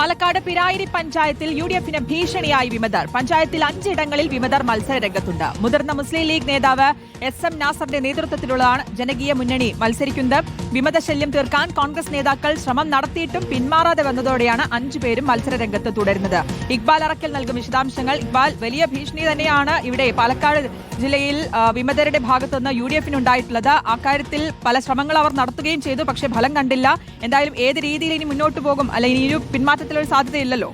പാലക്കാട് പിരായിരി പഞ്ചായത്തിൽ U D എഫിന് ഭീഷണിയായി വിമതർ. പഞ്ചായത്തിൽ അഞ്ചിടങ്ങളിൽ വിമതർ മത്സര രംഗത്തുണ്ട് മുതിർന്ന മുസ്ലിം ലീഗ് നേതാവ് എസ് എം നാസറിന്റെ നേതൃത്വത്തിലുള്ളതാണ് ജനകീയ മുന്നണി മത്സരിക്കുന്നത്. വിമത ശല്യം തീർക്കാൻ കോൺഗ്രസ് നേതാക്കൾ ശ്രമം നടത്തിയിട്ടും പിന്മാറാതെ വന്നതോടെയാണ് അഞ്ചുപേരും മത്സര രംഗത്ത് തുടരുന്നത്. ഇക്ബാൽ അറക്കൽ നൽകും വിശദാംശങ്ങൾ. ഇക്ബാൽ വലിയ ഭീഷണി തന്നെയാണ് ഇവിടെ പാലക്കാട് ജില്ലയിൽ ആ, വിമതരുടെ ഭാഗത്തുനിന്ന് യു ഡി എഫിനുണ്ടായിട്ടുള്ളത് അക്കാര്യത്തിൽ പല ശ്രമങ്ങൾ അവർ നടത്തുകയും ചെയ്തു പക്ഷേ ഫലം കണ്ടില്ല. എന്തായാലും ഏത് രീതിയിൽ ഇനി മുന്നോട്ട് പോകും അല്ലെങ്കിൽ ഇനി ഒരു പിന്മാറ്റത്തിലൊരു സാധ്യതയില്ലല്ലോ?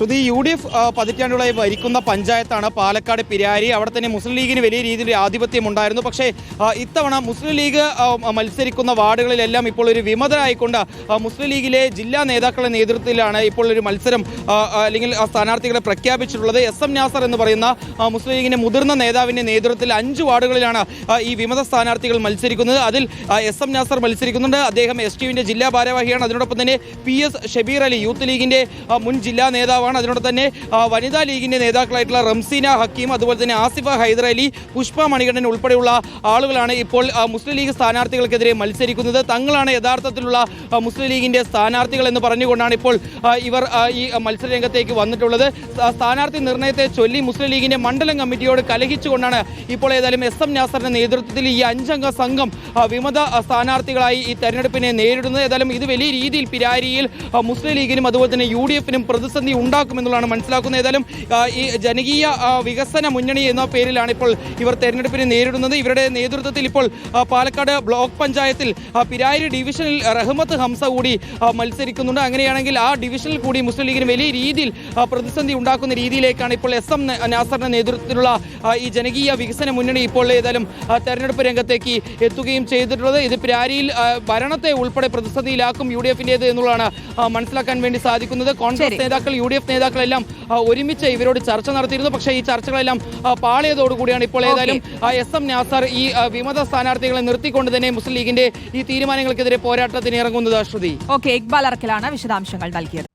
ശ്രുതി യു ഡി എഫ് പതിറ്റാണ്ടുകളായി ഭരിക്കുന്ന പഞ്ചായത്താണ് പാലക്കാട് പിരാരി. അവിടെ തന്നെ മുസ്ലിം ലീഗിന് വലിയ രീതിയിൽ ആധിപത്യം ഉണ്ടായിരുന്നു പക്ഷേ ഇത്തവണ മുസ്ലിം ലീഗ് മത്സരിക്കുന്ന വാർഡുകളിലെല്ലാം ഇപ്പോൾ ഒരു വിമതരായിക്കൊണ്ട് മുസ്ലിം ലീഗിലെ ജില്ലാ നേതാക്കളുടെ നേതൃത്വത്തിലാണ് ഇപ്പോൾ ഒരു മത്സരം അല്ലെങ്കിൽ സ്ഥാനാർത്ഥികളെ പ്രഖ്യാപിച്ചിട്ടുള്ളത്. എസ് എം നാസർ എന്ന് പറയുന്ന മുസ്ലിം ലീഗിന്റെ മുതിർന്ന നേതാവിന്റെ നേതൃത്വത്തിൽ അഞ്ച് വാർഡുകളിലാണ് ഈ വിമത സ്ഥാനാർത്ഥികൾ മത്സരിക്കുന്നത്. അതിൽ എസ് എം നാസർ മത്സരിക്കുന്നുണ്ട്. അദ്ദേഹം എസ് ടി ജില്ലാ ഭാരവാഹിയാണ്. അതിനോടൊപ്പം തന്നെ P S Shabeer Ali youth ലീഗിന്റെ മുൻ ജില്ലാ നേതാവാണ്. അതിനോടൊപ്പം തന്നെ വനിതാ ലീഗിന്റെ നേതാക്കളായിട്ടുള്ള റംസീന ഹക്കീം അതുപോലെ തന്നെ ആസിഫ ഹൈദരലി പുഷ്പ മണികണ്ഠൻ ഉൾപ്പെടെയുള്ള ആളുകളാണ് ഇപ്പോൾ മുസ്ലിം ലീഗ് സ്ഥാനാർത്ഥികൾക്കെതിരെ മത്സരിക്കുന്നത്. തങ്ങളാണ് യഥാർത്ഥത്തിലുള്ള മുസ്ലിം ലീഗിന്റെ സ്ഥാനാർത്ഥികൾ എന്ന് പറഞ്ഞുകൊണ്ടാണ് ഇപ്പോൾ ഇവർ ഈ മത്സര രംഗത്തേക്ക് വന്നിട്ടുള്ളത്. സ്ഥാ- സ്ഥാനാർത്ഥി നിർണയത്തെ ചൊല്ലി മുസ്ലിം ലീഗിന്റെ മണ്ഡലം കമ്മിറ്റിയോട് കലഹിച്ചുകൊണ്ടാണ് ഇപ്പോൾ ഏതായാലും എസ് എം നാസറിന്റെ നേതൃത്വത്തിൽ ഈ അഞ്ചംഗ സംഘം വിമത സ്ഥാനാർത്ഥികളായി ഈ തെരഞ്ഞെടുപ്പിനെ നേരിടുന്നത്. ഏതായാലും ഇത് വലിയ രീതിയിൽ പിരാരിയിൽ മുസ്ലിം ലീഗിനും അതുപോലെ തന്നെ യു ഡി എഫിനും പ്രതിസന്ധി ഉണ്ടാക്കുമെന്നുള്ളതാണ് മനസ്സിലാക്കുന്നത്. ഏതായാലും ഈ ജനകീയ വികസന മുന്നണി എന്ന പേരിലാണ് ഇപ്പോൾ ഇവർ തെരഞ്ഞെടുപ്പിനെ നേരിടുന്നത്. ഇവരുടെ നേതൃത്വത്തിൽ ഇപ്പോൾ പാലക്കാട് ബ്ലോക്ക് പഞ്ചായത്തിൽ പിരായിരി ഡിവിഷനിൽ റഹ്മത്ത് ഹംസ കൂടി മത്സരിക്കുന്നുണ്ട്. അങ്ങനെയാണെങ്കിൽ ആ ഡിവിഷനിൽ കൂടി മുസ്ലിം ലീഗിന് വലിയ രീതിയിൽ പ്രതിസന്ധി ഉണ്ടാക്കുന്ന രീതിയിലേക്കാണ് ഇപ്പോൾ എസ് എം നാസറിന്റെ നേതൃത്വത്തിലുള്ള ഈ ജനകീയ വികസന മുന്നണി ഇപ്പോൾ ഏതായാലും തെരഞ്ഞെടുപ്പ് രംഗത്തേക്ക് എത്തുകയും ചെയ്തിട്ടുള്ളത്. ഇത് പിരാരിയിൽ ഭരണത്തെ ഉൾപ്പെടെ പ്രതിസന്ധിയിലാക്കും യു ഡി എഫിന്റേത് എന്നുള്ളതാണ് മനസ്സിലാക്കാൻ വേണ്ടി സാധിക്കുന്നത്. കോൺഗ്രസ് നേതാക്കൾ യു ഡി എഫ് നേതാക്കളെല്ലാം ഒരുമിച്ച് ഇവരോട് ചർച്ച നടത്തിയിരുന്നു. പക്ഷേ ഈ ചർച്ചകളെല്ലാം പാളിയതോടുകൂടിയാണ് ഇപ്പോൾ ഏതായാലും എസ് എം നാസർ ഈ വിമത സ്ഥാനാർത്ഥികളെ നിർത്തിക്കൊണ്ട് തന്നെ മുസ്ലിം ലീഗിന്റെ ഈ തീരുമാനങ്ങൾക്കെതിരെ പോരാട്ടത്തിന് ഇറങ്ങുന്നത് ശ്രുതി. ഓക്കെ ഇക്ബാൽ അറക്കലാണ് വിശദാംശങ്ങൾ നൽകിയത്.